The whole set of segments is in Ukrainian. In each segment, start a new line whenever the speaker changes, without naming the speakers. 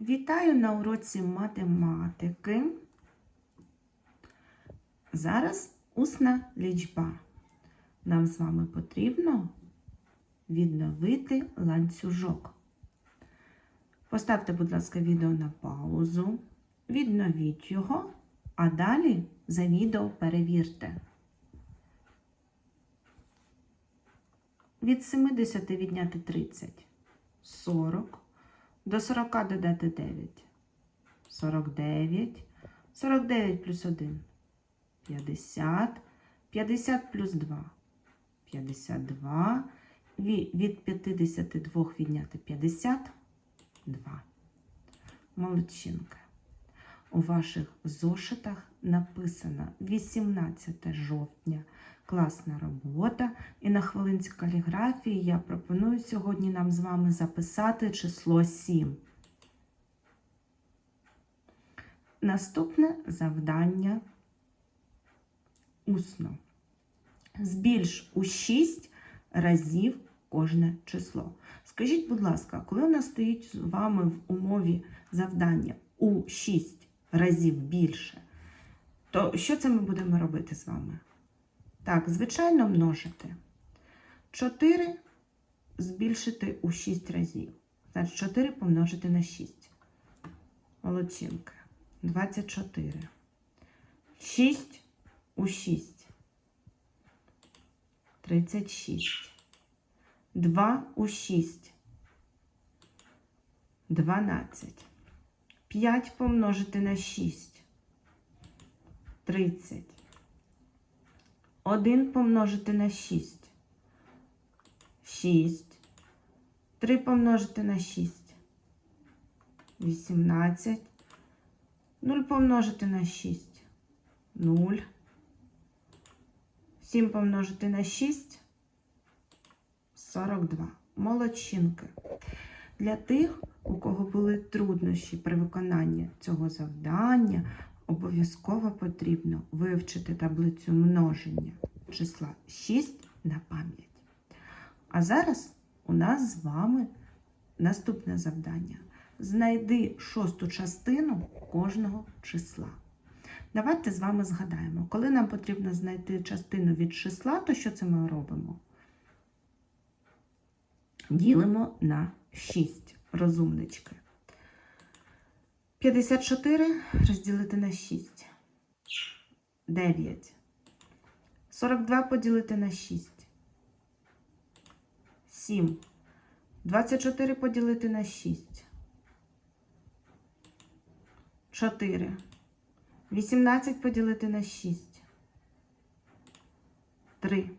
Вітаю на уроці математики. Зараз усна лічба. Нам з вами потрібно відновити ланцюжок. Поставте, будь ласка, відео на паузу, відновіть його, а далі за відео перевірте. Від 70 відняти 30 40. До 40 додати 9. 49. 49 плюс 1. 50. 50 плюс 2. 52. Від 52 відняти 52. Молодчинка. У ваших зошитах написано 18 жовтня. Класна робота. І на хвилинці каліграфії я пропоную сьогодні нам з вами записати число 7. Наступне завдання усно. Збільш у 6 разів кожне число. Скажіть, будь ласка, коли у нас стоїть з вами в умові завдання у 6 разів більше, то що це ми будемо робити з вами? Так, звичайно, множити. 4 збільшити у 6 разів. Значить, 4 помножити на 6. Молодчинка. 24. 6 у 6. 36. 2 у 6. 12. 5 помножити на 6. 30. 1 помножити на 6. 6. 3 помножити на 6. 18. 0 помножити на 6. 0. 7 помножити на 6. 42. Молодчинки. Для тих, у кого були труднощі при виконанні цього завдання, обов'язково потрібно вивчити таблицю множення числа 6 на пам'ять. А зараз у нас з вами наступне завдання. Знайди шосту частину кожного числа. Давайте з вами згадаємо, коли нам потрібно знайти частину від числа, то що це ми робимо? Ділимо на 6 розумнички. 54 розділити на 6. 9. 42 поділити на 6. 7. 24 поділити на 6. 4. 18 поділити на 6. 3.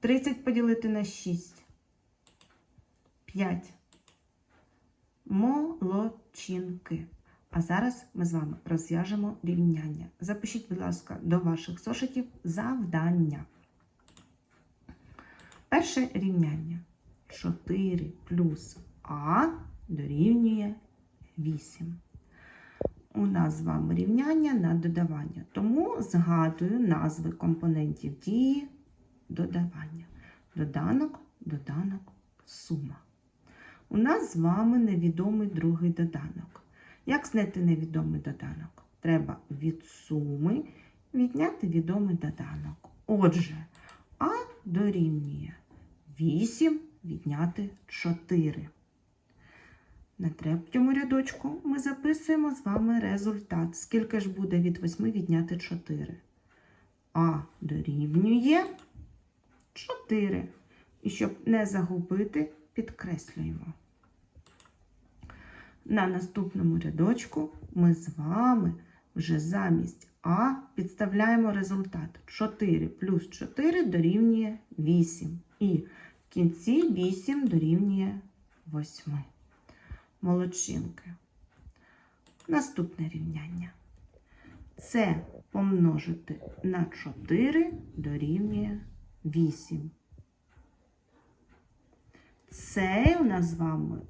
30 поділити на 6. 5. Молодчинки. А зараз ми з вами розв'яжемо рівняння. Запишіть, будь ласка, до ваших зошитів завдання. Перше рівняння. 4 плюс А дорівнює 8. У нас з вами рівняння на додавання. Тому згадую назви компонентів дії додавання. Доданок, доданок, сума. У нас з вами невідомий другий доданок. Як знайти невідомий доданок? Треба від суми відняти відомий доданок. Отже, А дорівнює 8 відняти 4. На третьому рядочку ми записуємо з вами результат. Скільки ж буде від 8 відняти 4? А дорівнює 4. І щоб не загубити, підкреслюємо. На наступному рядочку ми з вами вже замість А підставляємо результат. 4 плюс 4 дорівнює 8. І в кінці 8 дорівнює 8. Молодчинки. Наступне рівняння. Це помножити на 4 дорівнює 8. Це у нас з вами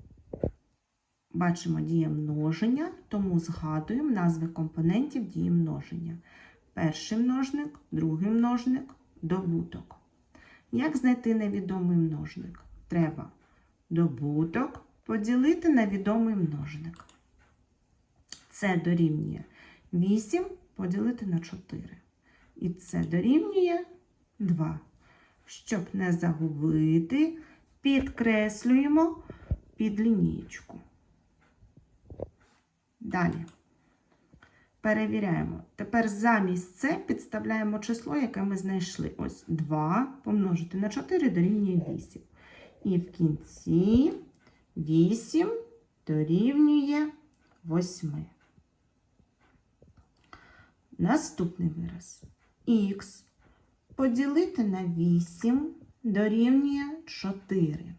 бачимо дія множення, тому згадуємо назви компонентів дії множення. Перший множник, другий множник, добуток. Як знайти невідомий множник? Треба добуток поділити на відомий множник. це дорівнює 8 поділити на 4. І це дорівнює 2. Щоб не загубити, підкреслюємо під лінієчку. Далі. Перевіряємо. Тепер замість це підставляємо число, яке ми знайшли. Ось 2 помножити на 4 дорівнює 8. І в кінці 8 дорівнює 8. Наступний вираз. Х поділити на 8 дорівнює 4.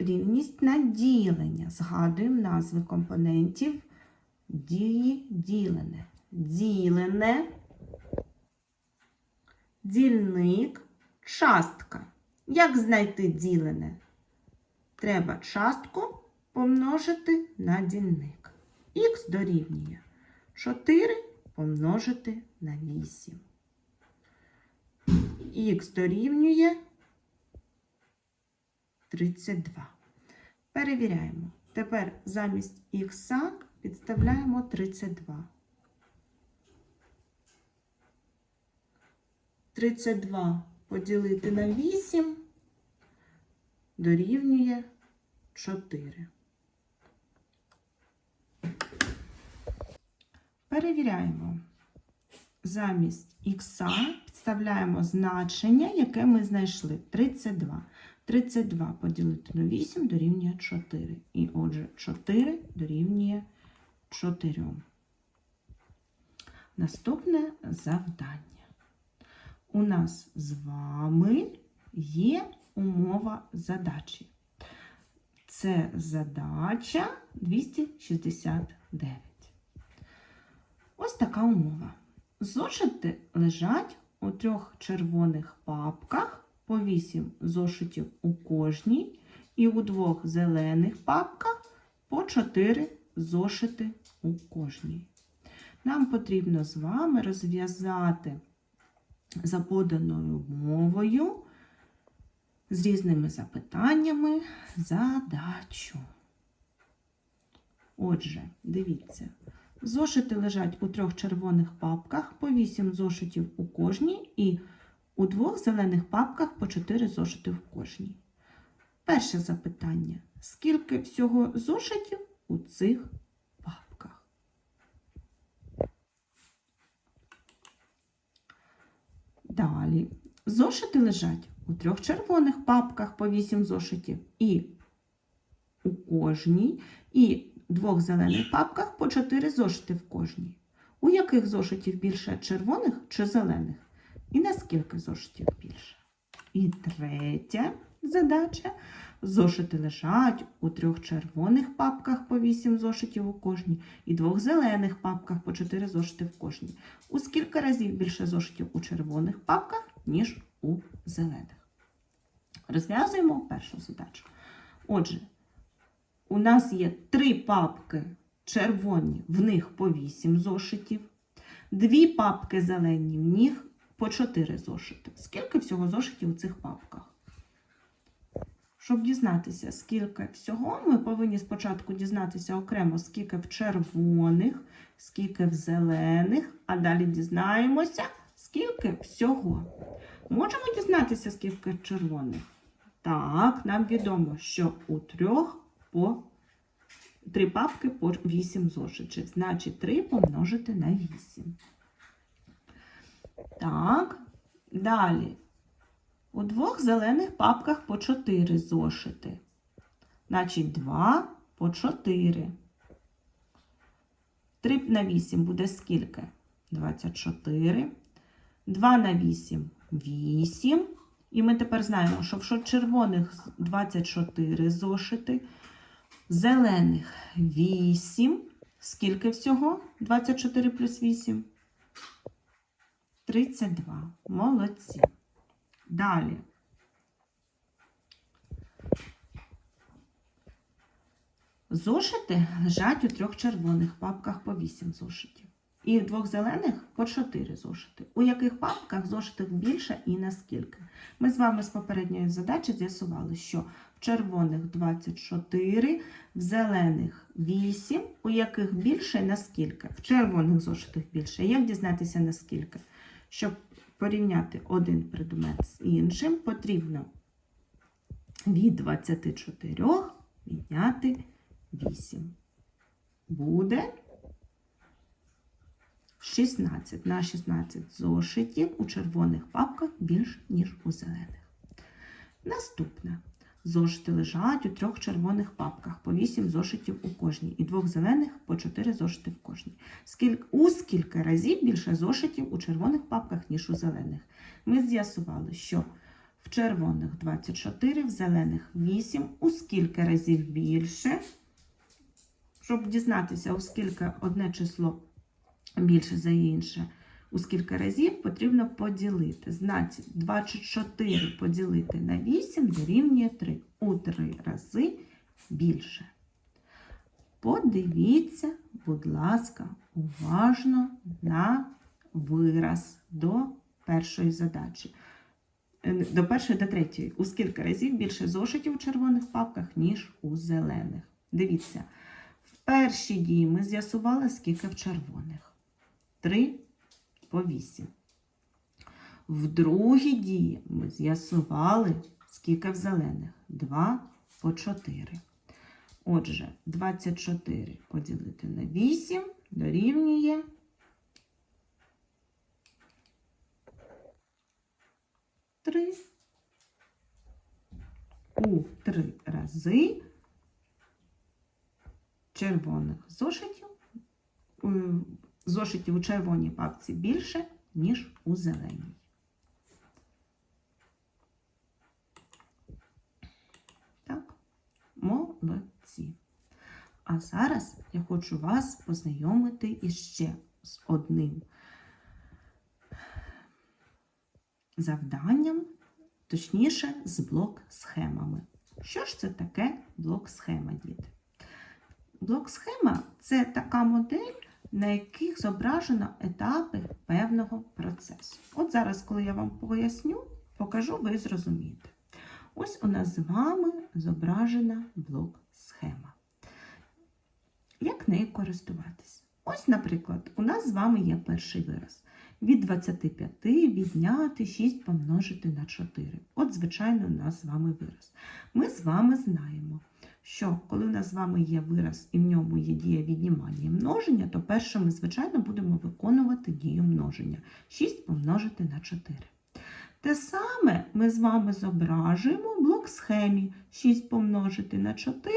Рівність на ділення. Згадуємо назви компонентів дії ділене. Ділене, дільник, частка. Як знайти ділене? Треба частку помножити на дільник. Х дорівнює 4 помножити на 8. Х дорівнює 32. Перевіряємо. Тепер замість х підставляємо 32. 32 поділити на 8 дорівнює 4. Перевіряємо. Замість х підставляємо значення, яке ми знайшли. 32. 32 поділити на 8 дорівнює 4. І отже, 4 дорівнює 4. Наступне завдання. У нас з вами є умова задачі. Це задача 269. Ось така умова. Зошити лежать у трьох червоних папках по 8 зошитів у кожній, і у двох зелених папках по 4 зошити у кожній. Нам потрібно з вами розв'язати за поданою мовою з різними запитаннями задачу. Отже, дивіться. Зошити лежать у трьох червоних папках по 8 зошитів у кожній і у двох зелених папках по 4 зошити в кожній. Перше запитання. Скільки всього зошитів у цих папках? Далі. Зошити лежать у трьох червоних папках по 8 зошитів і у кожній, і двох зелених папках по 4 зошити в кожній. У яких зошитів більше червоних чи зелених? І наскільки зошитів більше? І третя задача. Зошити лежать у трьох червоних папках по 8 зошитів у кожній і двох зелених папках по 4 зошити в кожній. У скільки разів більше зошитів у червоних папках, ніж у зелених? Розв'язуємо першу задачу. Отже, у нас є три папки червоні, в них по 8 зошитів, дві папки зелені, в них по 4 зошити. Скільки всього зошитів у цих папках? Щоб дізнатися, скільки всього, ми повинні спочатку дізнатися окремо, скільки в червоних, скільки в зелених, а далі дізнаємося, скільки всього. Можемо дізнатися, скільки червоних? Так, нам відомо, що у трьох по три папки по 8 зошитів. Значить, 3 помножити на 8. Так, далі. У двох зелених папках по 4 зошити. Значить, 2 по 4. 3 на 8 буде скільки? 24. 2 на 8 8. І ми тепер знаємо, що в червоних 24 зошити, зелених 8. Скільки всього? 24 плюс 8? 32. Молодці. Далі. Зошити лежать у трьох червоних папках по 8 зошитів. І в двох зелених по 4 зошити. У яких папках зошитів більше і наскільки? Ми з вами з попередньої задачі з'ясували, що червоних 24, в зелених 8, у яких більше наскільки? В червоних зошитах більше. Як дізнатися наскільки? Щоб порівняти один предмет з іншим, потрібно від 24 відняти 8. Буде 16. На 16 зошитів у червоних папках більш, ніж у зелених. Наступне. Зошити лежать у трьох червоних папках, по 8 зошитів у кожній, і двох зелених по 4 зошити в кожній. Скільки, у скільки разів більше зошитів у червоних папках, ніж у зелених? Ми з'ясували, що в червоних 24, в зелених 8, у скільки разів більше. Щоб дізнатися, у скільки одне число більше за інше, у скільки разів потрібно поділити. Значить, 24 поділити на 8 дорівнює 3. У 3 рази більше. Подивіться, будь ласка, уважно на вираз до першої задачі. Е, До першої до третьої. У скільки разів більше зошитів у червоних папках, ніж у зелених. Дивіться, в першій дії ми з'ясували, скільки в червоних. 3 по 8. В другій дії ми з'ясували, скільки в зелених. 2 по 4. Отже, 24 поділити на 8 дорівнює 3. У 3 рази червоних зошитів, е, зошитів у червоній папці більше, ніж у зеленій. Так, молодці. А зараз я хочу вас познайомити іще з одним завданням, точніше, з блок-схемами. Що ж це таке блок-схема, діти? Блок-схема це така модель, на яких зображено етапи певного процесу. От зараз, коли я вам поясню, покажу, ви зрозумієте. Ось у нас з вами зображена блок-схема. Як нею користуватись? Ось, наприклад, у нас з вами є перший вираз. Від 25 відняти 6 помножити на 4. От, звичайно, у нас з вами вираз. Ми з вами знаємо, що коли у нас з вами є вираз і в ньому є дія віднімання і множення, то перше ми, звичайно, будемо виконувати дію множення. 6 помножити на 4. Те саме ми з вами зображуємо в блок-схемі 6 помножити на 4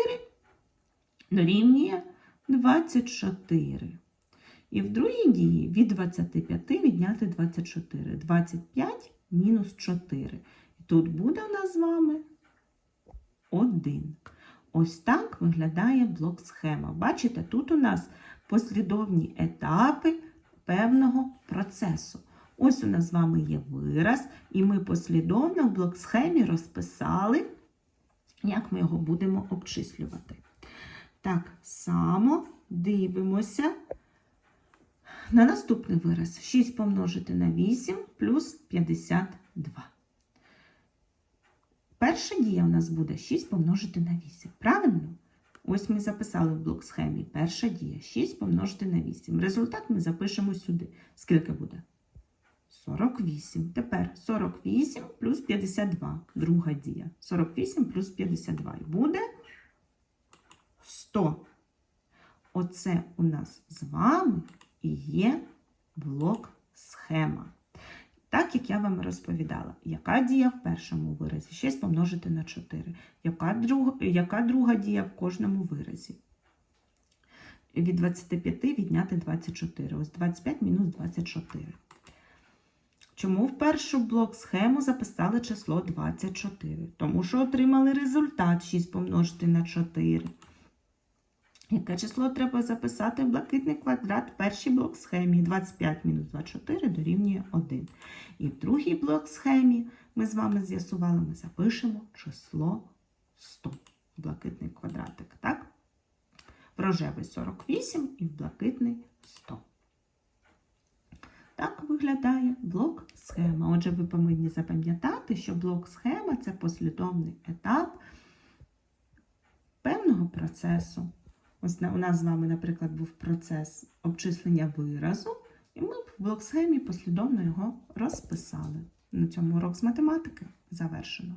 дорівнює 24. І в другій дії від 25 відняти 24. 25 мінус 4. І тут буде у нас з вами 1. Ось так виглядає блок-схема. Бачите, тут у нас послідовні етапи певного процесу. Ось у нас з вами є вираз, і ми послідовно в блок-схемі розписали, як ми його будемо обчислювати. Так само дивимося на наступний вираз. 6 помножити на 8 плюс 52. Перша дія у нас буде 6 помножити на 8. Правильно? Ось ми записали в блок схемі. Перша дія 6 помножити на 8. Результат ми запишемо сюди. Скільки буде? 48. Тепер 48 плюс 52. Друга дія. 48 плюс 52. І буде 100. Оце у нас з вами і є блок-схема. Так, як я вам розповідала, яка дія в першому виразі? 6 помножити на 4. Яка друга, яка друга дія в кожному виразі? Від 25 відняти 24. Ось 25 мінус 24. Чому в першу блок-схему записали число 24? Тому що отримали результат 6 помножити на 4. Яке число треба записати в блакитний квадрат в першій блок-схемі? 25 мінус 24 дорівнює 1. І в другій блок-схемі ми з вами з'ясували, ми запишемо число 100 в блакитний квадратик. Так? В рожевий 48 і в блакитний 100. Так виглядає блок-схема. Отже, ви повинні запам'ятати, що блок-схема це послідовний етап послідовного процесу. Ось у нас з вами, наприклад, був процес обчислення виразу, і ми в блоксхемі послідовно його розписали. На цьому урок з математики завершено.